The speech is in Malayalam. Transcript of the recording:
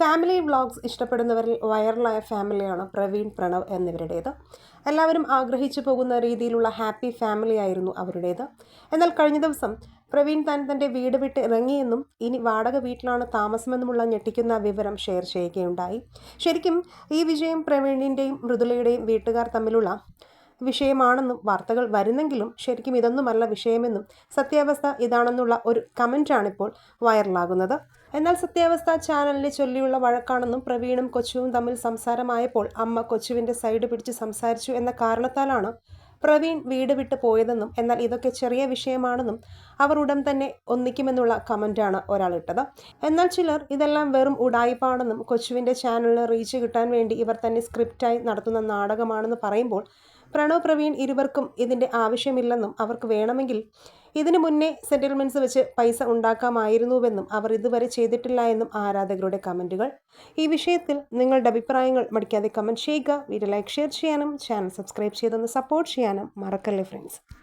ഫാമിലി വ്ളോഗ്സ് ഇഷ്ടപ്പെടുന്നവരിൽ വൈറലായ ഫാമിലിയാണ് പ്രവീൺ പ്രണവ് എന്നിവരുടേത്. എല്ലാവരും ആഗ്രഹിച്ചു പോകുന്ന രീതിയിലുള്ള ഹാപ്പി ഫാമിലി ആയിരുന്നു അവരുടേത്. എന്നാൽ കഴിഞ്ഞ ദിവസം പ്രവീൺ താൻ തന്റെ വീട് വിട്ട് ഇറങ്ങിയെന്നും ഇനി വാടക വീട്ടിലാണ് താമസമെന്നുമുള്ള ഞെട്ടിക്കുന്ന വിവരം ഷെയർ ചെയ്യുകയുണ്ടായി. ശരിക്കും ഈ വിജയം പ്രവീണിന്റെയും മൃദുലയുടെയും വീട്ടുകാർ തമ്മിലുള്ള വിഷയമാണെന്നും വാർത്തകൾ വരുന്നെങ്കിലും ശരിക്കും ഇതൊന്നുമല്ല വിഷയമെന്നും സത്യാവസ്ഥ ഇതാണെന്നുള്ള ഒരു കമന്റാണിപ്പോൾ വൈറലാകുന്നത്. എന്നാൽ സത്യാവസ്ഥ ചാനലിനെ ചൊല്ലിയുള്ള വഴക്കാണെന്നും പ്രവീണും കൊച്ചുവും തമ്മിൽ സംസാരമായപ്പോൾ അമ്മ കൊച്ചുവിന്റെ സൈഡ് പിടിച്ച് സംസാരിച്ചു എന്ന കാരണത്താലാണ് പ്രവീൺ വീട് വിട്ട് പോയതെന്നും എന്നാൽ ഇതൊക്കെ ചെറിയ വിഷയമാണെന്നും അവർ ഉടൻ തന്നെ ഒന്നിക്കുമെന്നുള്ള കമന്റാണ് ഒരാളിട്ടത് എന്നാൽ ചിലർ ഇതെല്ലാം വെറും ഉടായിപ്പാണെന്നും കൊച്ചുവിന്റെ ചാനലിന് റീച്ച് കിട്ടാൻ വേണ്ടി ഇവർ തന്നെ സ്ക്രിപ്റ്റായി നടത്തുന്ന നാടകമാണെന്ന് പറയുമ്പോൾ പ്രണവ് പ്രവീൺ ഇരുവർക്കും ഇതിന്റെ ആവശ്യമില്ലെന്നും അവർക്ക് വേണമെങ്കിൽ ഇതിനു മുന്നേ സെറ്റിൽമെന്റ്സ് വെച്ച് പൈസ ഉണ്ടാക്കാമായിരുന്നുവെന്നും അവർ ഇതുവരെ ചെയ്തിട്ടില്ല എന്നും ആരാധകരുടെ കമന്റുകൾ ഈ വിഷയത്തിൽ നിങ്ങളുടെ അഭിപ്രായങ്ങൾ മടിക്കാതെ കമന്റ് ചെയ്യുക വീഡിയോ ലൈക്ക് ഷെയർ ചെയ്യാനും ചാനൽ സബ്സ്ക്രൈബ് ചെയ്തൊന്ന് സപ്പോർട്ട് ചെയ്യാനും മറക്കല്ലേ ഫ്രണ്ട്സ്